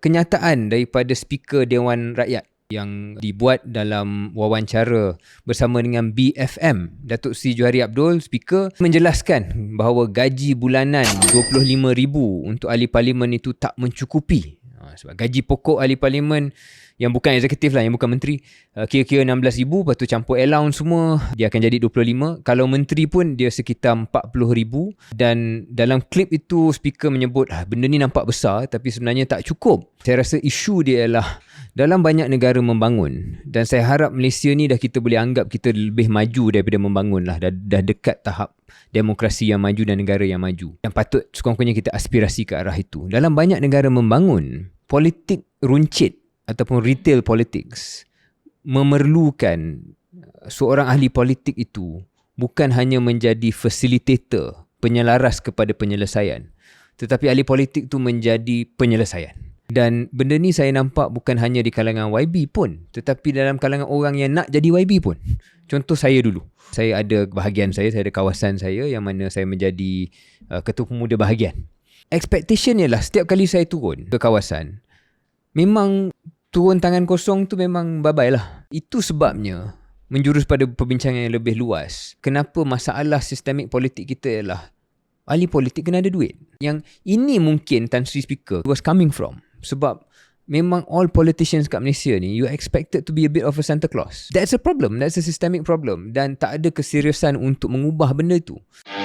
kenyataan daripada speaker Dewan Rakyat yang dibuat dalam wawancara bersama dengan BFM Datuk Sri Johari Abdul speaker menjelaskan bahawa gaji bulanan RM25,000 untuk ahli parlimen itu tak mencukupi. Ha, sebab gaji pokok ahli parlimen yang bukan eksekutif lah yang bukan menteri. Uh, kira-kira RM16,000 lepas tu campur allowance semua dia akan jadi RM25,000 kalau menteri pun dia sekitar RM40,000 dan dalam klip itu speaker menyebut ah, benda ni nampak besar tapi sebenarnya tak cukup. Saya rasa isu dia ialah dalam banyak negara membangun dan saya harap Malaysia ni dah kita boleh anggap kita lebih maju daripada membangun lah. Dah, dah dekat tahap demokrasi yang maju dan negara yang maju. Yang patut sekurang-kurangnya kita aspirasi ke arah itu. Dalam banyak negara membangun politik runcit ataupun retail politics memerlukan seorang ahli politik itu bukan hanya menjadi facilitator penyelaras kepada penyelesaian tetapi ahli politik itu menjadi penyelesaian. Dan benda ni saya nampak bukan hanya di kalangan YB pun tetapi dalam kalangan orang yang nak jadi YB pun. Contoh saya dulu. Saya ada bahagian saya saya ada kawasan saya yang mana saya menjadi uh, ketua pemuda bahagian. Expectation ialah setiap kali saya turun ke kawasan memang turun tangan kosong tu memang babai lah. Itu sebabnya menjurus pada perbincangan yang lebih luas. Kenapa masalah sistemik politik kita ialah ahli politik kena ada duit. Yang ini mungkin Tan Sri Speaker was coming from. Sebab memang all politicians kat Malaysia ni you expected to be a bit of a Santa Claus. That's a problem. That's a systemic problem. Dan tak ada keseriusan untuk mengubah benda tu.